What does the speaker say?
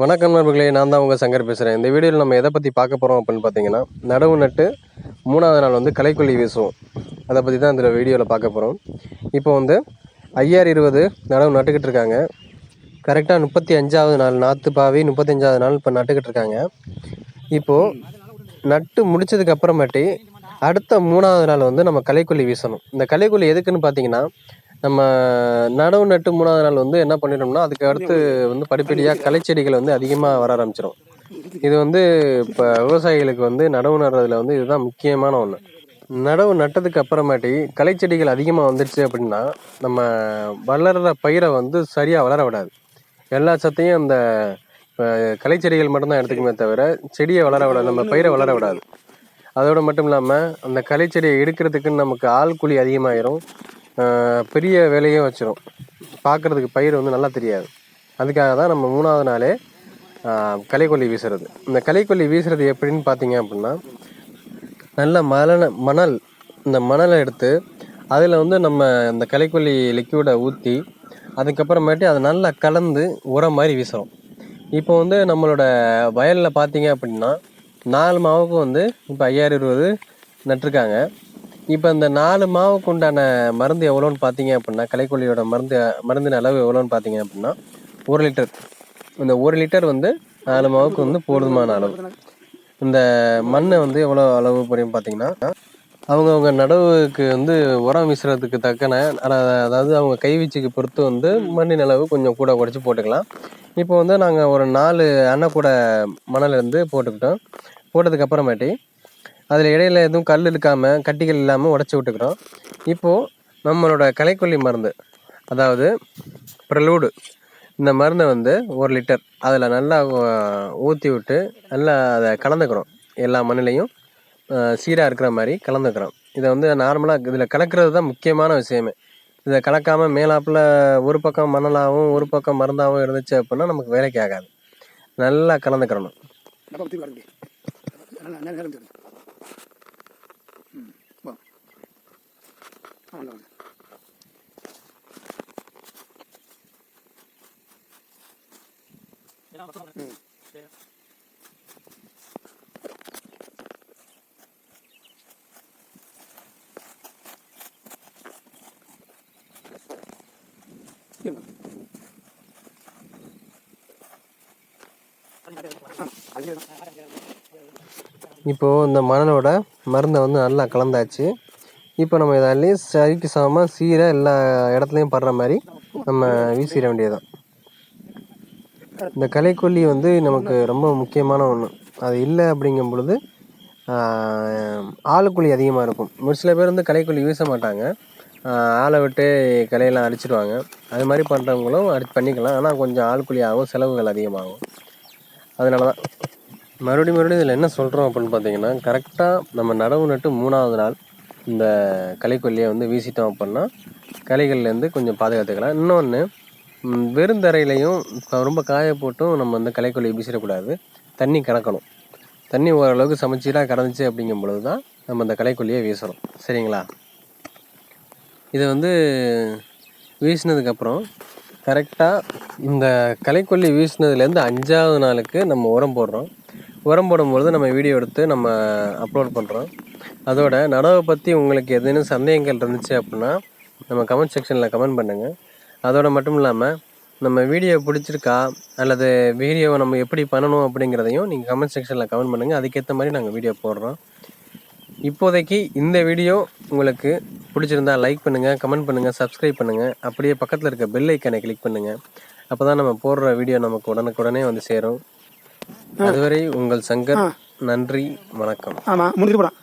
வணக்கம் நண்பர்களே நான் தான் உங்கள் சங்கர் பேசுகிறேன் இந்த வீடியோவில் நம்ம எதை பற்றி பார்க்க போகிறோம் அப்படின்னு பார்த்தீங்கன்னா நடவு நட்டு மூணாவது நாள் வந்து களைக்கொல்லி வீசுவோம். அதை பற்றி தான் இந்த வீடியோவில் பார்க்க போகிறோம் இப்போ வந்து ஐஆர் இருபது நடவு நட்டுக்கிட்டு இருக்காங்க. கரெக்டாக முப்பத்தி அஞ்சாவது நாள் நாற்று பாவி முப்பத்தஞ்சாவது நாள் இப்போ நட்டுக்கிட்டு இருக்காங்க. இப்போது நட்டு முடிச்சதுக்கு அப்புறமேட்டு அடுத்த மூணாவது நாள் வந்து நம்ம களைக்கொல்லி வீசணும். இந்த களைக்கொல்லி எதுக்குன்னு பார்த்தீங்கன்னா நம்ம நடவு நட்டு மூணாவது நாள் வந்து என்ன பண்ணிட்டோம்னா அதுக்கு அடுத்து வந்து படிப்படியாக களைச்செடிகள் வந்து அதிகமாக வர ஆரம்பிச்சிடும் இது வந்து இப்போ விவசாயிகளுக்கு வந்து நடவு நடுறதுல வந்து இதுதான் முக்கியமான ஒன்று நடவு நட்டதுக்கு அப்புறமாட்டி களைச்செடிகள் அதிகமாக வந்துடுச்சு அப்படின்னா நம்ம வளர்கிற பயிரை வந்து சரியாக வளர விடாது. எல்லா சத்தையும் அந்த இப்போ களைச்செடிகள் மட்டும்தான் எடுத்துக்குமே தவிர செடியை வளர விடாது நம்ம பயிரை வளர விடாது. அதோடு மட்டும் இல்லாமல் அந்த களைச்செடியை எடுக்கிறதுக்குன்னு நமக்கு ஆள் கூலி அதிகமாகிடும் பெரிய வேலையும் வச்சிடும் பார்க்குறதுக்கு பயிர் வந்து நல்லா தெரியாது. அதுக்காக தான் நம்ம மூணாவது நாளே களைக்கொல்லி வீசுறது. இந்த களைக்கொல்லி வீசுறது எப்படின்னு பார்த்தீங்க அப்படின்னா நல்ல மலன மணல் இந்த மணலை எடுத்து அதில் வந்து நம்ம இந்த களைக்கொல்லி லிக்யூடை ஊற்றி அதுக்கப்புறமேட்டு அதை நல்லா கலந்து உரம் மாதிரி வீசுகிறோம் இப்போ வந்து நம்மளோட வயலில் பார்த்தீங்க அப்படின்னா நாலு மாவுக்கு வந்து இப்போ ஐயாயிரம் இருபது நட்டிருக்காங்க. இப்போ இந்த நாலு மாவுக்கு உண்டான மருந்து எவ்வளோன்னு பார்த்தீங்க அப்படின்னா களைக்கொல்லியோட மருந்து மருந்தின் அளவு எவ்வளோன்னு பார்த்தீங்க அப்படின்னா ஒரு லிட்டர். இந்த ஒரு லிட்டர் வந்து நாலு மாவுக்கு வந்து போதுமான அளவு. இந்த மண்ணை வந்து எவ்வளோ அளவு புரியும் பார்த்தீங்கன்னா அவங்கவுங்க நடவுக்கு வந்து உரம் வீசுறதுக்கு தக்கன அதாவது அவங்க கைவீச்சுக்கு பொறுத்து வந்து மண்ணின் அளவு கொஞ்சம் கூட குறைச்சி போட்டுக்கலாம். இப்போ வந்து நாங்கள் ஒரு நாலு அன்னக்கூட மணல் இருந்து போட்டுக்கிட்டோம். போட்டதுக்கு அப்புறமேட்டி அதில் இடையில எதுவும் கல் இருக்காமல் கட்டிகள் இல்லாமல் உடச்சி விட்டுக்கிறோம். இப்போது நம்மளோட களைக்கொல்லி மருந்து அதாவது ப்ரலூடு இந்த மருந்தை வந்து ஒரு லிட்டர் அதில் நல்லா ஊற்றி விட்டு நல்லா அதை கலந்துக்கிறோம். எல்லா மண்ணிலையும் சீராக இருக்கிற மாதிரி கலந்துக்கிறோம். இதை வந்து நார்மலாக இதில் கலக்கிறது தான் முக்கியமான விஷயமே. இதை கலக்காமல் மேலாப்பில் ஒரு பக்கம் மணலாகவும் ஒரு பக்கம் மருந்தாகவும் இருந்துச்சு அப்படின்னா நமக்கு வேலைக்கு ஆகாது. நல்லா கலந்துக்கிறணும். 嗯，棒，看到了。嗯。定了。啊，你这个，啊，啊，你这个。இப்போது இந்த மணலோட மருந்தை வந்து நல்லா கலந்தாச்சு. இப்போ நம்ம இதாலேயே சரிக்கு சமமாக சீரை எல்லா இடத்துலையும் படுற மாதிரி நம்ம வீசிட வேண்டியதுதான். இந்த கலைக்கொல்லி வந்து நமக்கு ரொம்ப முக்கியமான ஒன்று அது இல்லை அப்படிங்கும் பொழுது ஆளுக்குழி அதிகமாக இருக்கும். ஒரு சில பேர் வந்து களைக்கொல்லி வீச மாட்டாங்க. ஆளை விட்டு களையெல்லாம் அடிச்சிடுவாங்க. அது மாதிரி பண்ணுறவங்களும் அடி பண்ணிக்கலாம். ஆனால் கொஞ்சம் ஆள்கூலி ஆகும் செலவுகள் அதிகமாகும். அதனால தான் மறுபடியும் மறுபடியும் இதில் என்ன சொல்கிறோம் அப்படின்னு பார்த்தீங்கன்னா கரெக்டாக நம்ம நடவு நட்டு மூணாவது நாள் இந்த களைக்கொல்லியை வந்து வீசிட்டோம் அப்படின்னா களைகள்லேருந்து கொஞ்சம் பாதுகாத்துக்கலாம். இன்னொன்று வெறுந்தரையிலையும் ரொம்ப காய போட்டும் நம்ம வந்து களைக்கொல்லியை வீசிடக்கூடாது. தண்ணி கறக்கணும். தண்ணி ஓரளவுக்கு சமைச்சீராக கறந்துச்சு அப்படிங்கும் பொழுது தான் நம்ம அந்த களைக்கொல்லியை வீசணும். சரிங்களா? இதை வந்து வீசினதுக்கப்புறம் கரெக்டாக இந்த களைக்கொல்லி வீசினதுலேருந்து அஞ்சாவது நாளுக்கு நம்ம உரம் போடுறோம். உரம் போடும்பொழுது நம்ம வீடியோ எடுத்து நம்ம அப்லோட் பண்ணுறோம் அதோட நடவை பற்றி உங்களுக்கு எதுன்னு சந்தேகங்கள் இருந்துச்சு அப்படின்னா நம்ம கமெண்ட் செக்ஷனில் கமெண்ட் பண்ணுங்கள் அதோட மட்டும் இல்லாமல் நம்ம வீடியோ பிடிச்சிருக்கா அல்லது வீடியோவை நம்ம எப்படி பண்ணணும் அப்படிங்கிறதையும் நீங்கள் கமெண்ட் செக்ஷனில் கமெண்ட் பண்ணுங்கள் அதுக்கேற்ற மாதிரி நாங்கள் வீடியோ போடுறோம். இப்போதைக்கு இந்த வீடியோ உங்களுக்கு பிடிச்சிருந்தா லைக் பண்ணுங்கள் கமெண்ட் பண்ணுங்கள் சப்ஸ்கிரைப் பண்ணுங்கள் அப்படியே பக்கத்தில் இருக்க பெல் ஐக்கனை கிளிக் பண்ணுங்கள் அப்போ தான் நம்ம போடுற வீடியோ நமக்கு உடனுக்குடனே வந்து சேரும். அதுவரை உங்கள் சங்கர் நன்றி வணக்கம். ஆமாம் முடிஞ்சு போடான்